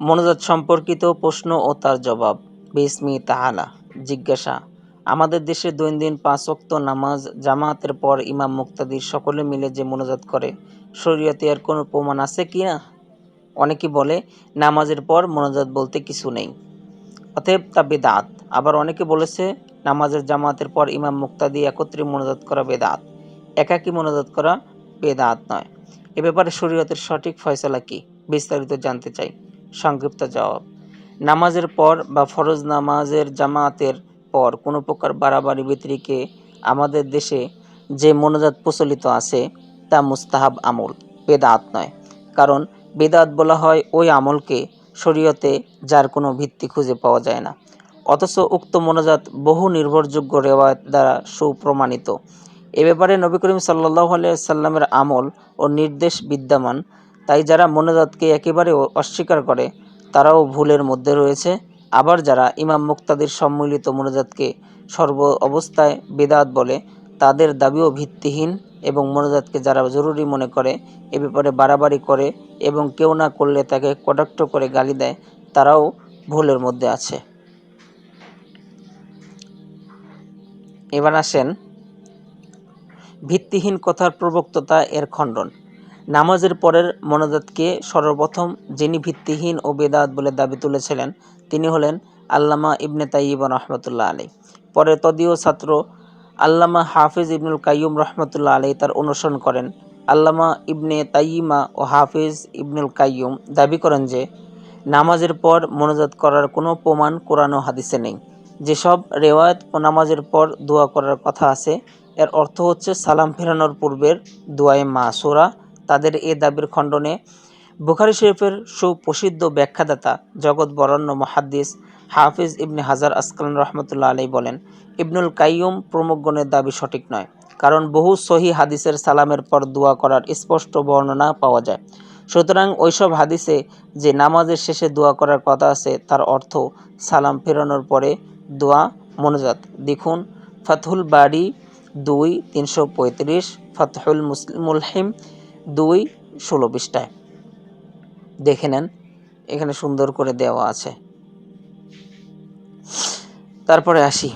মনোজাত সম্পর্কিত প্রশ্ন ও তার জবাব। বিসমি তাহালা জিজ্ঞাসা, আমাদের দেশে দৈনন্দিন পাঁচ ওয়াক্ত নামাজ, জামাতের পর ইমাম মুক্তাদির সকলে মিলে যে মনোজাত করে, শরীয়তে এর কোনো প্রমাণ আছে কি না? অনেকে বলে, নামাজের পর মনোজাত বলতে কিছু নেই। অতএব তা বেদাত। আবার অনেকে বলেছে, নামাজের জামাতের পর ইমাম মুক্তাদি একত্রে মনোজাত করা বেদাত। একাকী মনোজাত করা বেদাত নয়। এ ব্যাপারে শরীয়তের সঠিক ফয়সলা কি? বিস্তারিত জানতে চাই। সংক্ষিপ্ত জবাব। নামাজের পর বা ফরজ নামাজের জামাতের পর কোনো প্রকার বাড়াবাড়ি ব্যতিরিকে আমাদের দেশে যে মনোজাত প্রচলিত আছে তা মুস্তাহাব আমল, বেদাত নয়। কারণ বেদাত বলা হয় ওই আমলকে শরীয়তে যার কোনো ভিত্তি খুঁজে পাওয়া যায় না। অথচ উক্ত মনোজাত বহু নির্ভরযোগ্য রেওয়ায়ত দ্বারা সুপ্রমাণিত। এ ব্যাপারে নবী করিম সাল্লাহ আলিয়া সাল্লামের আমল ও নির্দেশ বিদ্যমান তাই যারা মোনাজাতকে একেবারে অস্বীকার করে, তারাও ভুলের মধ্যে রয়েছে। আবার যারা ইমাম মুক্তাদির সম্মিলিত মোনাজাতকে সর্ব অবস্থায় বেদাত বলে, তাদের দাবিও ভিত্তিহীন এবং মোনাজাতকে যারা জরুরি মনে করে, এ ব্যাপারে বাড়াবাড়ি করে এবং কেউ না করলে তাকে কটাক্ষ করে গালি দেয়, তারাও ভুলের মধ্যে আছে। এবার আসেন ভিত্তিহীন কথার প্রবক্ততা এর খণ্ডন। নামাজের পরের মোনাজাতকে সর্বপ্রথম যিনি ভিত্তিহীন ও বেদাত বলে দাবি তুলেছিলেন, তিনি হলেন আল্লামা ইবনে তাইব রহমতুল্লাহ আলী পরে তদীয় ছাত্র আল্লামা হাফিজ ইবনুল কাইয়ুম রহমতুল্লাহ আলী তার অনুসরণ করেন। আল্লামা ইবনে তাইমা ও হাফিজ ইবনুল কাইয়ুম দাবি করেন যে, নামাজের পর মনোজাত করার কোনো প্রমাণ কোরআন ও হাদিসে নেই। যেসব রেওয়ায়ত ও নামাজের পর দোয়া করার কথা আছে, এর অর্থ হচ্ছে সালাম ফেরানোর পূর্বের দোয়ায়ে মাসুরা তাদের এ দাবির খণ্ডনে বুখারি শরীফের সুপ্রসিদ্ধ ব্যাখ্যাদাতা জগৎ বরণ্য মহাদ্দিস হাফিজ ইবনে হাজার আসকালান রহমতুল্লাহ আলী বলেন, ইবনুল কাইয়ুম প্রমুখগণের দাবি সঠিক নয়, কারণ বহু সহি হাদিসের সালামের পর দোয়া করার স্পষ্ট বর্ণনা পাওয়া যায়। সুতরাং ওইসব হাদিসে যে নামাজের শেষে দোয়া করার কথা আছে, তার অর্থ সালাম ফেরানোর পরে দোয়া, মনোজাত। দেখুন, ফাতহুল বাড়ি দুই, তিনশো পঁয়ত্রিশ, ফাতহুল মুলহিম দুই ষোলো পৃষ্ঠায়। দেখে নেন, এখানে সুন্দর করে দেওয়া আছে। তারপরে আসি।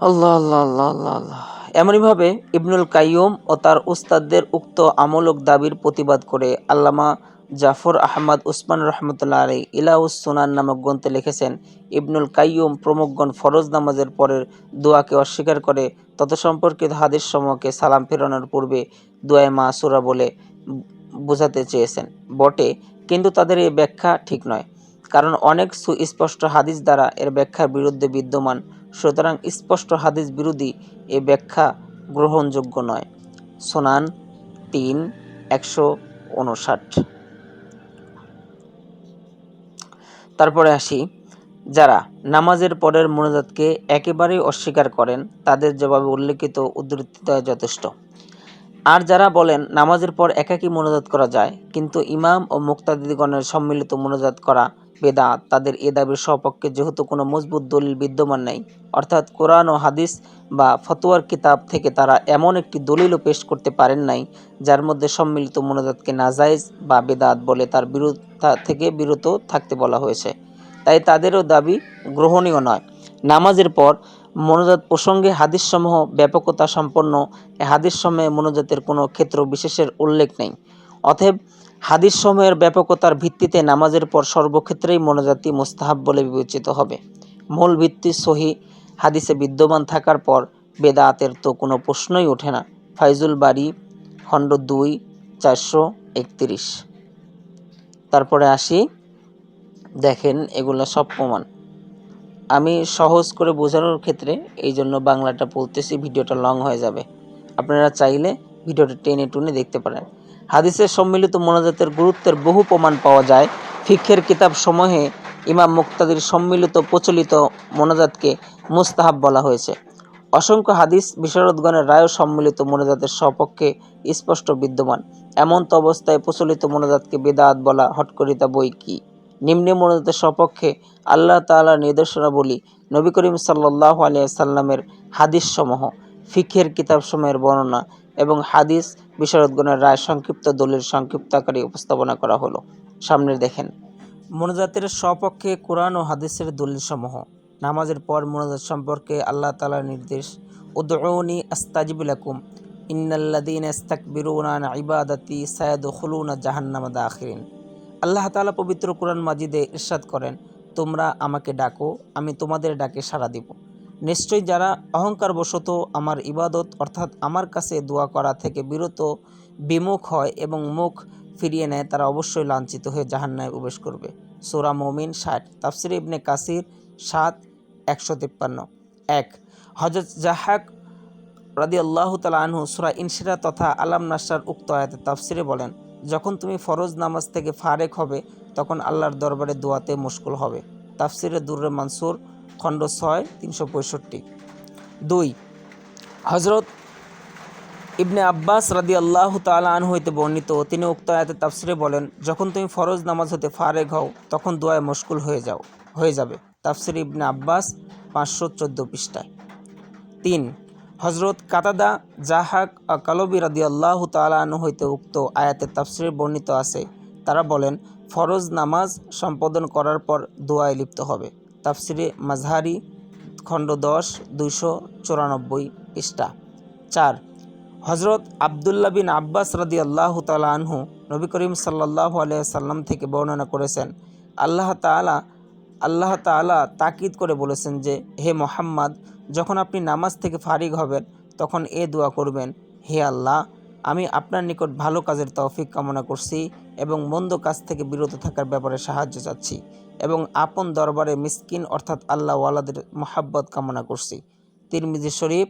আল্লাহ আল্লাহ আল্লাহ আল্লাহ আল্লাহ। এমনইভাবে ইবনুল কাইয়ুম ও তার উস্তাদদের উক্ত আমলক দাবির প্রতিবাদ করে আল্লামা জাফর আহমদ উসমান রহমতুল্লাহ আলী ইলাউস সুনান নামক গ্রন্থে লিখেছেন, ইবনুল কাইয়ুম প্রমুখগণ ফরজ নামাজের পরের দোয়াকে অস্বীকার করে তত সম্পর্কিত হাদিস সমূহকে সালাম ফেরানোর পূর্বে দোয়ায় মাসুরা বলে বোঝাতে চেয়েছেন। বটে, কিন্তু তাদের এই ব্যাখ্যা ঠিক নয়, কারণ অনেক সুস্পষ্ট হাদিস দ্বারা এর ব্যাখ্যার বিরুদ্ধে বিদ্যমান, সুতরাং স্পষ্ট হাদিস বিরোধী এ ব্যাখ্যা গ্রহণযোগ্য নয়। সোনান তিন, একশো উনষাট। তারপরে আসি। যারা নামাজের পরের মোনাজাতকে একেবারেই অস্বীকার করেন, তাদের জবাবে উল্লেখিত উদ্ধৃতিতে যথেষ্ট। আর যারা বলেন নামাজের পর একাকী মোনাজাত করা যায়, কিন্তু ইমাম ও মুক্তাদিদিগণের সম্মিলিত মোনাজাত করা বেদাত তাদের এ দাবির সপক্ষে যেহেতু কোনো মজবুত দলিল বিদ্যমান নেই। অর্থাৎ কোরআন ও হাদিস বা ফতোয়ার কিতাব থেকে তারা এমন একটি দলিলও পেশ করতে পারেন নাই, যার মধ্যে সম্মিলিত মোনাজাতকে নাজাইজ বা বেদাত বলে তার বিরোধ থেকে বিরত থাকতে বলা হয়েছে। তাই তাদেরও দাবি গ্রহণীয় নয়। নামাজের পর মনোজাত প্রসঙ্গে হাদিসসমূহ ব্যাপকতা সম্পন্ন, এ হাদিসসমূহে মনোজাতের কোনো ক্ষেত্র বিশেষের উল্লেখ নেই। অতএব হাদিসসমূহের ব্যাপকতার ভিত্তিতে নামাজের পর সর্বক্ষেত্রেই মনোজাতি মোস্তাহাব বলে বিবেচিত হবে। মূল ভিত্তি সহি হাদিসে বিদ্যমান থাকার পর বেদাতের তো কোনো প্রশ্নই ওঠে না। ফাইজুল বাড়ি খণ্ড দুই, চারশো একত্রিশ। তারপরে আসি। দেখেন এগুলো সব প্রমাণ। আমি সহজ করে বোঝানোর ক্ষেত্রে এই জন্য বাংলাটা বলতেছি, ভিডিওটা লং হয়ে যাবে। আপনারা চাইলে ভিডিওটা টেনে টুনে দেখতে পারেন। হাদিসের সম্মিলিত মোনাজাতের গুরুত্বের বহু প্রমাণ পাওয়া যায়। ফিক্ষের কিতাব সমূহে ইমাম মুক্তাদির সম্মিলিত প্রচলিত মোনাজাতকে মুস্তাহাব বলা হয়েছে। অসংখ্য হাদিস বিশারদগণের রায় সম্মিলিত মোনাজাতের সপক্ষে স্পষ্ট বিদ্যমান। এমন তো অবস্থায় প্রচলিত মোনাজাতকে বেদাত বলা হটকরিতা বই কি? নিম্নে মোনাজাতের সপক্ষে আল্লাহ তালার নির্দেশনাবলী নবী করিম সাল্লাহ আলিয়া সাল্লামের হাদিস সমূহ ফিখের কিতাবসমূহের বর্ণনা এবং হাদিস বিশারদগণের রায় সংক্ষিপ্ত দলিল সংক্ষিপ্ত আকারে উপস্থাপনা করা হলো। সামনে দেখেন। মোনাজাতের সপক্ষে কোরআন ও হাদিসের দলিলসমূহ। নামাজের পর মোনাজাত সম্পর্কে আল্লাহ তালার নির্দেশ, উদউনি আস্তাজিবুলাকুম ইন্নাল্লাদিন ইস্তাকবিরুনা আন ইবাদাতি সায়াদখুলুনা জাহান্নামা দাখিরিন। আল্লাহ তাআলা পবিত্র কোরআন মাজিদে ইরশাদ করেন, তোমরা আমাকে ডাকো, আমি তোমাদের ডাকে সাড়া দিব। নিশ্চয়ই যারা অহংকারবশত আমার ইবাদত, অর্থাৎ আমার কাছে দোয়া করা থেকে বিরত, বিমুখ হয় এবং মুখ ফিরিয়ে নেয়, তারা অবশ্যই লাঞ্ছিত হয়ে জাহান্নায় প্রবেশ করবে। সোরা মমিন ষাট, তাফসির ইবনে কাসির সাত, একশো তিপ্পান্ন। এক হজরত জাহাক রাদি আল্লাহ তালা আনহু সুরা ইনসিরা তথা আলাম নাসার উক্ত আয়াতে তাফসিরে বলেন, যখন তুমি ফরজ নামাজ থেকে ফারেক হবে, তখন আল্লাহর দরবারে দোয়াতে মুশকুল হবে। তাফসিরে দুর্রে মানসুর খণ্ড ছয়, তিনশো পঁয়ষট্টি। দুই হজরত ইবনে আব্বাস রাদি আল্লাহ তালা আন হইতে বর্ণিত, তিনি উক্ত আয়াতে তাফসিরে বলেন, যখন তুমি ফরজ নামাজ হতে ফারেক হও, তখন দোয়ায় মুশকুল হয়ে যাও, হয়ে যাবে। তাফসির ইবনে আব্বাস পাঁচশো চোদ্দ পৃষ্ঠায়। তিন হজরত কাতাদা জাহাক কালবি রাদি আল্লাহ তালাহ হইতে উক্ত আয়াতের তাফসিরে বর্ণিত আছে, তারা বলেন, ফরজ নামাজ সম্পাদন করার পর দোয়ায় লিপ্ত হবে। তাফসিরে মাজহারি খণ্ড দশ, দুইশো চুরানব্বই পৃষ্ঠা। চার হজরত আবদুল্লাহ বিন আব্বাস রাদি আল্লাহ তালা আনহু নবী করিম সাল্লাহ সাল্লাম থেকে বর্ণনা করেছেন, আল্লাহ তাআলা আল্লাহ তাআলা তাকিদ করে বলেছেন যে, হে মোহাম্মদ, যখন আপনি নামাজ থেকে ফারিগ হবেন, তখন এ দোয়া করবেন, হে আল্লাহ, আমি আপনার নিকট ভালো কাজের তৌফিক কামনা করছি এবং মন্দ কাজ থেকে বিরত থাকার ব্যাপারে সাহায্য চাচ্ছি এবং আপন দরবারে মিসকিন অর্থাৎ আল্লাহ ওয়ালাদের মোহাব্বত কামনা করছি। তিরমিজি শরীফ,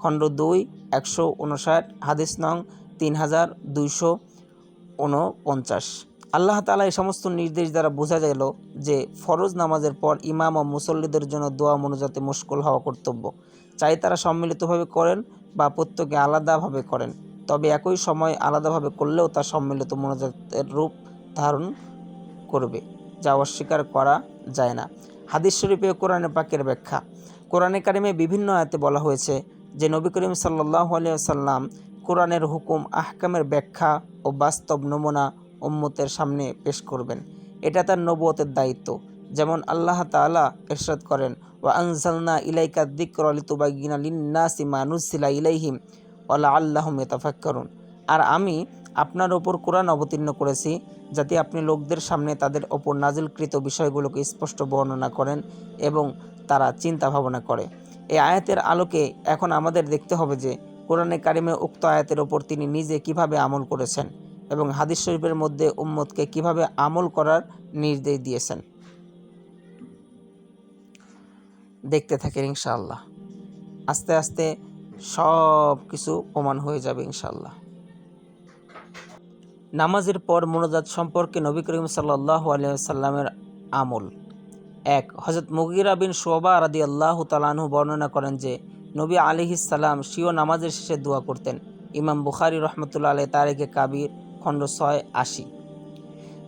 খণ্ড দুই, একশো উনষাট, হাদিস নং তিন হাজার দুইশো উনপঞ্চাশ। আল্লাহ তালা এই সমস্ত নির্দেশ দ্বারা বোঝা গেল যে ফরজ নামাজের পর ইমাম ও মুসল্লিদের জন্য দোয়া মনোজাতে মুশকুল হওয়া কর্তব্য। চাই তারা সম্মিলিতভাবে করেন বা প্রত্যেকে আলাদাভাবে করেন। তবে একই সময় আলাদাভাবে করলেও তা সম্মিলিত মনোজাতের রূপ ধারণ করবে, যা অস্বীকার করা যায় না। হাদিস শরীফে কোরআনে পাকের ব্যাখ্যা। কোরআনে কারিমে বিভিন্ন আয়াতে বলা হয়েছে যে, নবী করিম সাল্লাহ সাল্লাম কোরআনের হুকুম, আহকামের ব্যাখ্যা ও বাস্তব নমুনা উম্মতের সামনে পেশ করবেন। এটা তার নবতের দায়িত্ব। যেমন আল্লাহ তাআলা ইরশাদ করেন, ওয়া আনজালনা ইলাইকা যিকরা লিতুবাইয়িনা লিন-নাসি মা নুজিলা ইলাইহিম আল্লাহ লাআল্লাহুম করুন আর আমি আপনার ওপর কোরআন অবতীর্ণ করেছি যাতে আপনি লোকদের সামনে তাদের ওপর নাজিলকৃত বিষয়গুলোকে স্পষ্ট বর্ণনা করেন এবং তারা চিন্তা ভাবনা করে। এই আয়াতের আলোকে এখন আমাদের দেখতে হবে যে কোরআনে কারিমে উক্ত আয়াতের ওপর তিনি নিজে কীভাবে আমল করেছেন এবং হাদিস শরীফের মধ্যে উম্মতকে কীভাবে আমল করার নির্দেশ দিয়েছেন। দেখতে থাকেন ইনশাআল্লাহ। আস্তে আস্তে সব কিছু প্রমাণ হয়ে যাবে ইনশাল্লাহ নামাজের পর মোনাজাত সম্পর্কে নবী করিম সাল্লাহ সাল্লামের আমল। এক হজরত মুগিরা বিন শোবা রাদি আল্লাহ তালাহু বর্ণনা করেন যে, নবী আলিহিসাল্লাম সিও নামাজের শেষে দোয়া করতেন। ইমাম বুখারি রহমতুল্লা আলহ তারেকে কাবির খণ্ড ছয় আশি।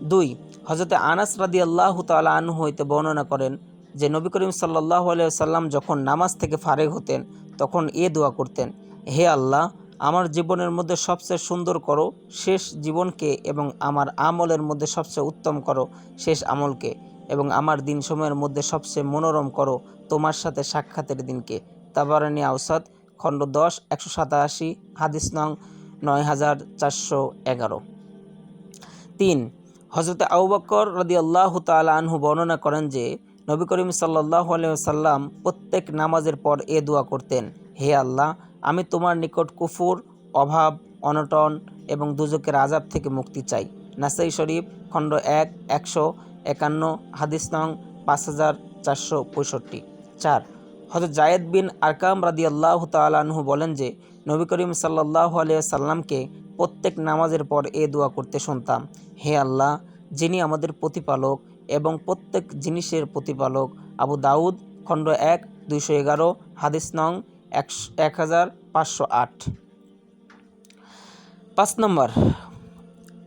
দুই হজরতে আনাস রাদি আল্লাহ তালা আনহু হইতে বর্ণনা করেন যে নবী করিম সাল্লাহ সাল্লাম যখন নামাজ থেকে ফারেক হতেন, তখন এ দোয়া করতেন, হে আল্লাহ, আমার জীবনের মধ্যে সবচেয়ে সুন্দর করো, শেষ জীবনকে এবং আমার আমলের মধ্যে সবচেয়ে উত্তম করো, শেষ আমলকে, এবং আমার দিন সময়ের মধ্যে সবচেয়ে মনোরম করো, তোমার সাথে সাক্ষাতের দিনকে। তাবারানি আউসাদ খণ্ড দশ, একশো সাতাশি, হাদিস নং নয় হাজার চারশো এগারো। তিন হজরত আউবকর রদি আল্লাহ তালা আনহু বর্ণনা করেন যে নবী করিম সাল্লাহ সাল্লাম প্রত্যেক নামাজের পর এ দোয়া করতেন, হে আল্লাহ, আমি তোমার নিকট কুফুর, অভাব, অনটন এবং দুজকের আজাব থেকে মুক্তি চাই। নাসাই শরীফ, খণ্ড এক, একশো একান্ন, হাদিস নং পাঁচ হাজার চারশো পঁয়ষট্টি। চার হজরত জায়েদ বিন আরকাম রাদি আল্লাহ তালাহু বলেন যে, নবী করিম সাল্লাহ সাল্লামকে প্রত্যেক নামাজের পর এ দোয়া করতে শুনতাম। হে আল্লাহ, যিনি আমাদের প্রতিপালক এবং প্রত্যেক জিনিসের প্রতিপালক আবু দাউদ, খণ্ড এক, দুইশো এগারো, হাদিস নং এক হাজার পাঁচশো আট। পাঁচ নম্বর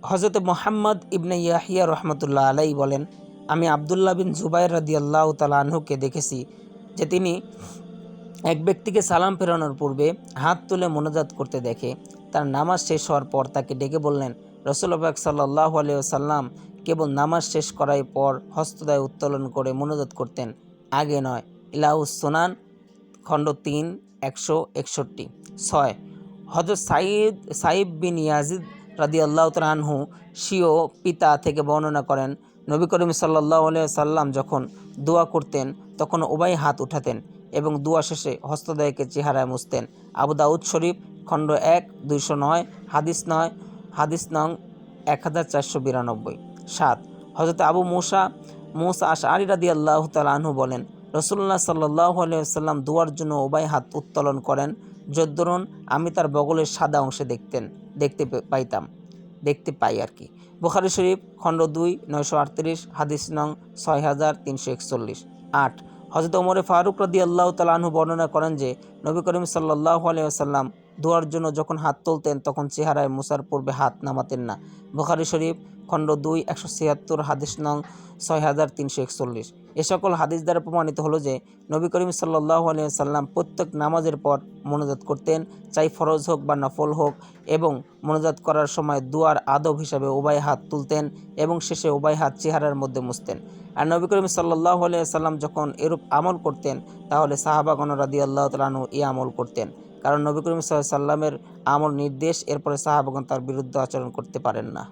হজরত মোহাম্মদ ইবনে ইয়াহিয়া রহমতুল্লাহ আলাই বলেন, আমি আবদুল্লাহ বিন জুবাইর রাদি আল্লাহ তালাহুকে দেখেছি যে তিনি এক ব্যক্তিকে সালাম ফেরানোর পূর্বে হাত তুলে মনোজাত করতে দেখে। তার নামাজ শেষ হওয়ার পর তাকে ডেকে বললেন রসুলবাক সাল্লাহ আলিয়াল্লাম কেবল নামাজ শেষ করার পর হস্তদয় উত্তোলন করে মনোদত করতেন। আগে নয়, ইলাউস সোনান, খণ্ড তিন, একশো একষট্টি। ছয় হজরত সাইদ সাইব বিন ইয়াজিদ রাদি আল্লাহ তালহু সিও পিতা থেকে বর্ণনা করেন, নবী করিম সাল্লাহ সাল্লাম যখন দোয়া করতেন, তখন উভয় হাত উঠাতেন এবং দোয়া শেষে হস্তদয়কে চেহারায় মুছতেন। আবু দাউদ শরীফ, খণ্ড এক, দুইশো নয়, হাদিস নয়, হাদিস নং এক হাজার চারশো বিরানব্বই। সাত। হজরত আবু মুসা, মোসা আশ আলী রাদি আল্লাহ তালহু বলেন রসুল্লাহ সাল্লাহ আলিয়াল্লাম দুয়ার জন্য উভয় হাত উত্তোলন করেন। যদ্দরুন আমি তার বগলের সাদা অংশে দেখতেন, দেখতে পাইতাম, দেখতে পাই আর কি। বুখারি শরীফ, খণ্ড দুই, নয়শো আটত্রিশ, হাদিস নং ছয় হাজার তিনশো একচল্লিশ। আট। হজরত ওমরে ফারুক রদি আল্লাহ তালাহু বর্ণনা করেন যে, নবী করিম সাল্লাহ আলিয়াল্লাম দোয়ার জন্য যখন হাত তুলতেন, তখন চেহারায় মুসার পূর্বে হাত নামাতেন না। বুখারি শরীফ, খণ্ড দুই, একশো ছিয়াত্তর, হাদিস নং ছয় হাজার তিনশো একচল্লিশ। এ সকল হাদিস দ্বারা প্রমাণিত হলো যে, নবী করিম সাল্লাহ সাল্লাম প্রত্যেক নামাজের পর মনোজাত করতেন, চাই ফরজ হোক বা নফল হোক, এবং মনোজাত করার সময় দুয়ার আদব হিসাবে উভয় হাত তুলতেন এবং শেষে উভয় হাত চেহারার মধ্যে মুছতেন। আর নবী করিম সাল্লাহ আলিয়া সাল্লাম যখন এরূপ আমল করতেন, তাহলে সাহাবাগণ রাদি আল্লাহ তালু এই আমল করতেন। কারণ নবী করিম সাল্লামের আমল নির্দেশ এরপরে সাহাবাগণ তার বিরুদ্ধে আচরণ করতে পারেন না।